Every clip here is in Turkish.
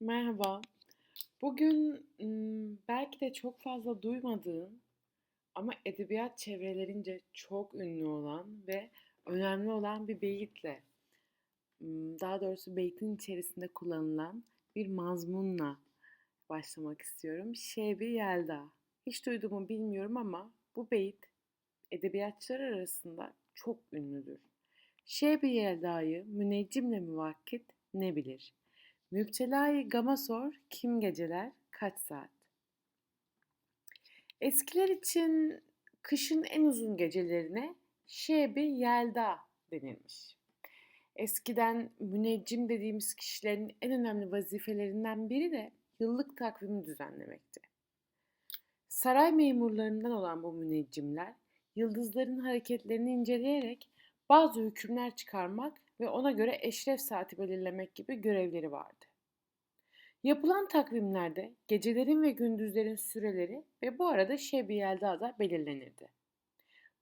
Merhaba. Bugün belki de çok fazla duymadığın ama edebiyat çevrelerince çok ünlü olan ve önemli olan bir beyitle, daha doğrusu beytin içerisinde kullanılan bir mazmunla başlamak istiyorum. Şebi Yelda. Hiç duyduğumu bilmiyorum ama bu beyit edebiyatçılar arasında çok ünlüdür. Şebi Yelda'yı müneccimle müvakkit ne bilir? Müptelayı gama sor, kim geceler, kaç saat? Eskiler için kışın en uzun gecelerine şebi yelda denilmiş. Eskiden müneccim dediğimiz kişilerin en önemli vazifelerinden biri de yıllık takvimi düzenlemekti. Saray memurlarından olan bu müneccimler yıldızların hareketlerini inceleyerek bazı hükümler çıkarmak ve ona göre eşref saati belirlemek gibi görevleri vardı. Yapılan takvimlerde gecelerin ve gündüzlerin süreleri ve bu arada şebiyelda da belirlenirdi.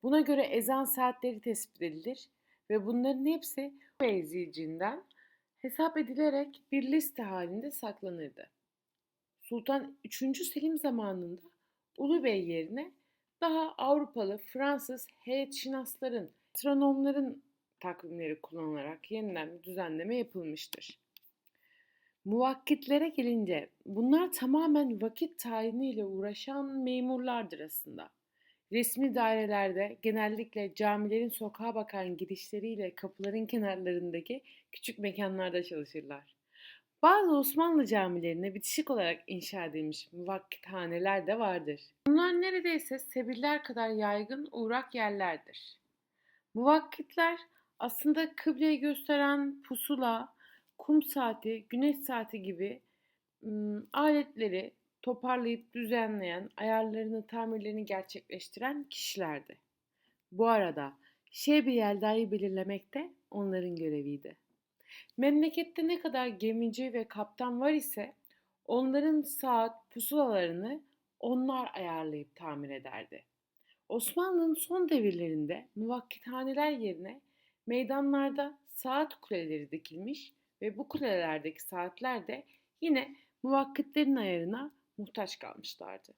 Buna göre ezan saatleri tespit edilir ve bunların hepsi mevzicinden hesap edilerek bir liste halinde saklanırdı. Sultan 3. Selim zamanında Ulu Bey yerine daha Avrupalı Fransız heyetşinasların, astronomların takvimleri kullanılarak yeniden bir düzenleme yapılmıştır. Muvakkitlere gelince bunlar tamamen vakit tayiniyle uğraşan memurlardır aslında. Resmi dairelerde genellikle camilerin sokağa bakan girişleriyle kapıların kenarlarındaki küçük mekanlarda çalışırlar. Bazı Osmanlı camilerine bitişik olarak inşa edilmiş muvakkithaneler de vardır. Bunlar neredeyse sebiller kadar yaygın uğrak yerlerdir. Muvakkitler aslında kıbleyi gösteren pusula, kum saati, güneş saati gibi aletleri toparlayıp düzenleyen, ayarlarını, tamirlerini gerçekleştiren kişilerdi. Bu arada Şebi Yelda'yı belirlemek de onların göreviydi. Memlekette ne kadar gemici ve kaptan var ise onların saat pusulalarını onlar ayarlayıp tamir ederdi. Osmanlı'nın son devirlerinde muvakkithaneler yerine meydanlarda saat kuleleri dikilmiş ve bu kulelerdeki saatler de yine muvakkitlerin ayarına muhtaç kalmışlardı.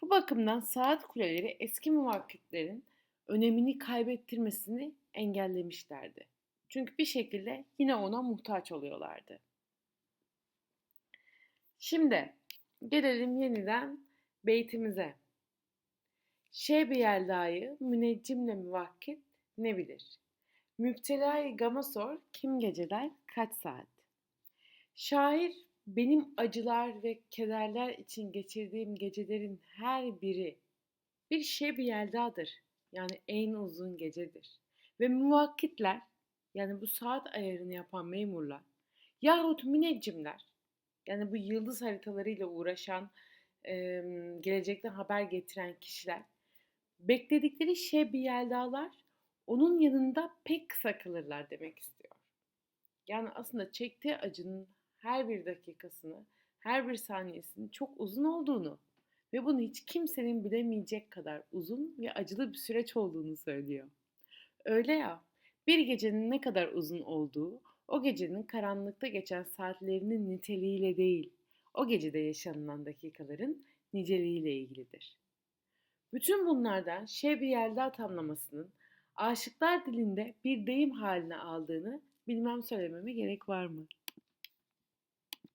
Bu bakımdan saat kuleleri eski muvakkitlerin önemini kaybettirmesini engellemişlerdi. Çünkü bir şekilde yine ona muhtaç oluyorlardı. Şimdi gelelim yeniden beytimize. Şebi Yelda'yı müneccimle müvakkit ne bilir? Müptelayı gama sor, kim geceler, kaç saat? Şair, benim acılar ve kederler için geçirdiğim gecelerin her biri bir şebi yeldadır. Yani en uzun gecedir. Ve muvakkitler, yani bu saat ayarını yapan memurlar, yahut müneccimler, yani bu yıldız haritalarıyla uğraşan, gelecekten haber getiren kişiler, bekledikleri şebi yeldalar onun yanında pek kısa kalırlar demek istiyor. Yani aslında çektiği acının her bir dakikasını, her bir saniyesinin çok uzun olduğunu ve bunu hiç kimsenin bilemeyecek kadar uzun ve acılı bir süreç olduğunu söylüyor. Öyle ya, bir gecenin ne kadar uzun olduğu, o gecenin karanlıkta geçen saatlerinin niteliğiyle değil, o gecede yaşanılan dakikaların niceliğiyle ilgilidir. Bütün bunlardan Şebi Yelda tamlamasının aşıklar dilinde bir deyim haline aldığını bilmem söylememe gerek var mı?